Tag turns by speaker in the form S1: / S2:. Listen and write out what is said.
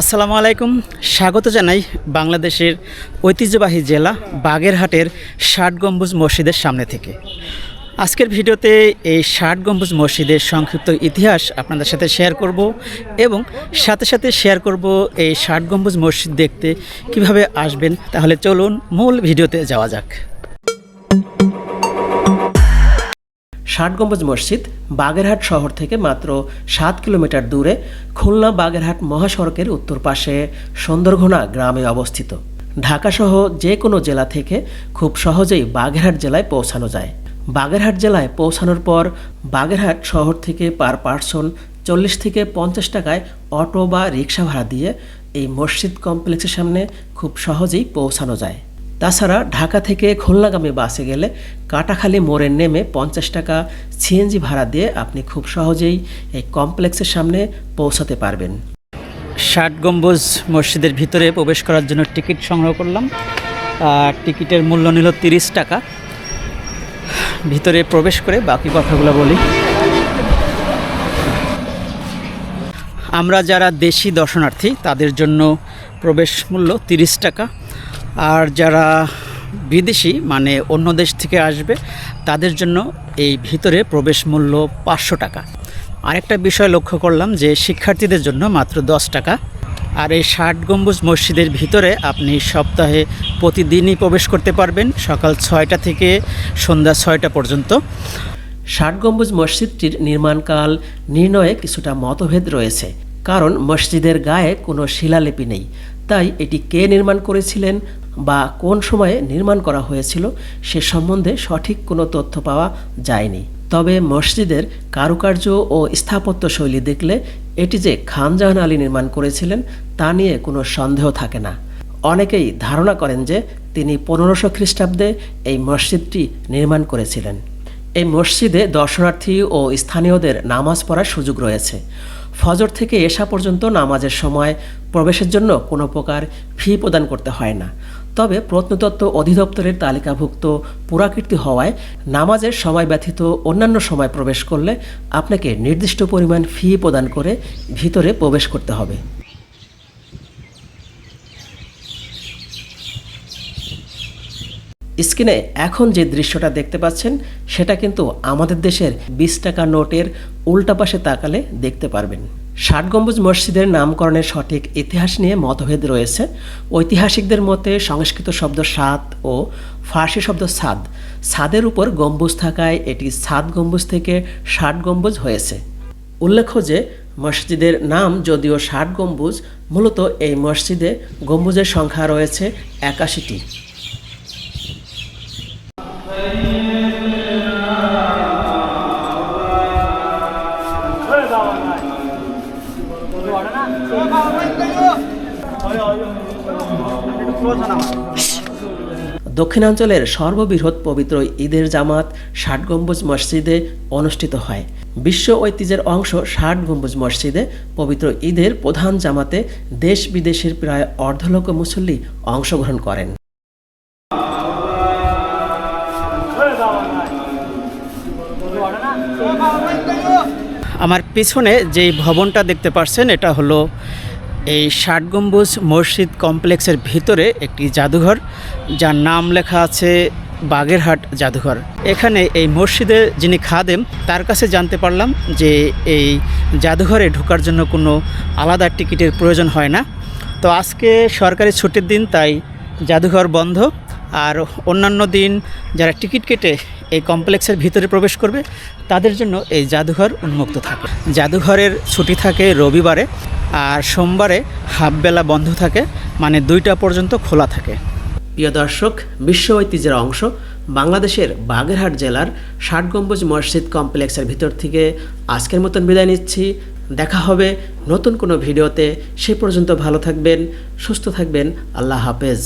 S1: আসসালামু আলাইকুম। স্বাগত জানাই বাংলাদেশের ঐতিহ্যবাহী জেলা বাগেরহাটের ষাট গম্বুজ মসজিদের সামনে থেকে। আজকের ভিডিওতে এই ষাট গম্বুজ মসজিদের সংক্ষিপ্ত ইতিহাস আপনাদের সাথে শেয়ার করব এবং সাথে সাথে শেয়ার করব এই ষাট গম্বুজ মসজিদ দেখতে কীভাবে আসবেন। তাহলে চলুন মূল ভিডিওতে যাওয়া যাক। ষাট গম্বুজ মসজিদ বাগেরহাট শহর থেকে মাত্র সাত কিলোমিটার দূরে খুলনা বাগেরহাট মহাসড়কের উত্তর পাশে সুন্দরঘোনা গ্রামে অবস্থিত। ঢাকাসহ যে কোনো জেলা থেকে খুব সহজেই বাগেরহাট জেলায় পৌঁছানো যায়। বাগেরহাট জেলায় পৌঁছানোর পর বাগেরহাট শহর থেকে পার পার্সন চল্লিশ থেকে পঞ্চাশ টাকায় অটো বা রিক্সা ভাড়া দিয়ে এই মসজিদ কমপ্লেক্সের সামনে খুব সহজেই পৌঁছানো যায়। তাছাড়া ঢাকা থেকে খুলনাগামী বাসে গেলে কাটাখালী মোড়ে নেমে পঞ্চাশ টাকা সিএনজি ভাড়া দিয়ে আপনি খুব সহজেই এই কমপ্লেক্সের সামনে পৌঁছাতে পারবেন। ষাট গম্বুজ মসজিদের ভিতরে প্রবেশ করার জন্য টিকিট সংগ্রহ করলাম। টিকিটের মূল্য নিল তিরিশ টাকা। ভিতরে প্রবেশ করে বাকি কথাগুলো বলি। আমরা যারা দেশি দর্শনার্থী, তাদের জন্য প্রবেশ মূল্য তিরিশ টাকা। আর যারা বিদেশি মানে অন্য দেশ থেকে আসবে, তাদের জন্য এই ভিতরে প্রবেশ মূল্য পাঁচশো টাকা। আরেকটা বিষয় লক্ষ্য করলাম যে শিক্ষার্থীদের জন্য মাত্র দশ টাকা। আর এই ষাট গম্বুজ মসজিদের ভিতরে আপনি সপ্তাহে প্রতিদিনই প্রবেশ করতে পারবেন, সকাল ছয়টা থেকে সন্ধ্যা ছয়টা পর্যন্ত। ষাট গম্বুজ মসজিদটির নির্মাণকাল নির্ণয়ে কিছুটা মতভেদ রয়েছে, কারণ মসজিদের গায়ে কোনো শিলালিপি নেই। তাই এটি কে নির্মাণ করেছিলেন বা কোন সময়ে নির্মাণ করা হয়েছিল সে সম্বন্ধে সঠিক কোনো তথ্য পাওয়া যায়নি। তবে মসজিদের কারুকার্য ও স্থাপত্য শৈলী দেখলে এটি যে খানজাহান আলী নির্মাণ করেছিলেন তা নিয়ে কোনো সন্দেহ থাকে না। অনেকেই ধারণা করেন যে তিনি পনেরোশো খ্রিস্টাব্দে এই মসজিদটি নির্মাণ করেছিলেন। মসজিদে দর্শনার্থী ও স্থানীয়দের নামাজ পড়ার সুযোগ রয়েছে। ফজর থেকে এশা পর্যন্ত নামাজের সময় প্রবেশের জন্য কোনো প্রকার ফি প্রদান করতে হয় না। তবে প্রত্নতত্ত্ব অধিদপ্তরের তালিকাভুক্ত পুরাকীর্তি হওয়ায় নামাজের সময় ব্যতীত অন্যান্য সময় প্রবেশ করলে আপনাকে নির্দিষ্ট পরিমাণ ফি প্রদান করে ভিতরে প্রবেশ করতে হবে। স্ক্রিনে এখন যে দৃশ্যটা দেখতে পাচ্ছেন, সেটা কিন্তু আমাদের দেশের বিশ টাকা নোটের উল্টা পাশে তাকালে দেখতে পারবেন। ষাট গম্বুজ মসজিদের নামকরণের সঠিক ইতিহাস নিয়ে মতভেদ রয়েছে। ঐতিহাসিকদের মতে সংস্কৃত শব্দ সাত ও ফার্সি শব্দ সাদ। সাদের উপর গম্বুজ থাকায় এটি সাত গম্বুজ থেকে ষাট গম্বুজ হয়েছে। উল্লেখ্য যে, মসজিদের নাম যদিও ষাট গম্বুজ, মূলত এই মসজিদে গম্বুজের সংখ্যা রয়েছে একাশিটি। দক্ষিণাঞ্চলের সর্ববৃহৎ পবিত্র ঈদের জামাত ষাট গম্বুজ মসজিদে অনুষ্ঠিত হয়। বিশ্ব ঐতিহ্যের অংশ ষাট গম্বুজ মসজিদে পবিত্র ঈদের প্রধান জামাতে দেশ বিদেশের প্রায় অর্ধলক্ষ মুসল্লি অংশগ্রহণ করেন। আমার পিছনে যেই ভবনটা দেখতে পাচ্ছেন এটা হলো এই ষাট গম্বুজ মসজিদ কমপ্লেক্সের ভিতরে একটি জাদুঘর, যার নাম লেখা আছে বাগেরহাট জাদুঘর। এখানে এই মসজিদে যিনি খাদেম, তার কাছে জানতে পারলাম যে এই জাদুঘরে ঢোকার জন্য কোনো আলাদা টিকিটের প্রয়োজন হয় না। তো আজকে সরকারি ছুটির দিন, তাই জাদুঘর বন্ধ। আর অন্যান্য দিন যারা টিকিট কেটে এই কমপ্লেক্সের ভিতরে প্রবেশ করবে, তাদের জন্য এই জাদুঘর উন্মুক্ত থাকে। জাদুঘরের ছুটি থাকে রবিবারে আর সোমবারে হাফবেলা বন্ধ থাকে মানে দুইটা পর্যন্ত খোলা থাকে। প্রিয় দর্শক, বিশ্ব ঐতিহ্যের অংশ, বাংলাদেশের বাগেরহাট জেলার ষাট গম্বুজ মসজিদ কমপ্লেক্সের ভিতর থেকে আজকের মতন বিদায় নিচ্ছি। দেখা হবে নতুন কোনো ভিডিওতে। সে পর্যন্ত ভালো থাকবেন, সুস্থ থাকবেন। আল্লাহ হাফেজ।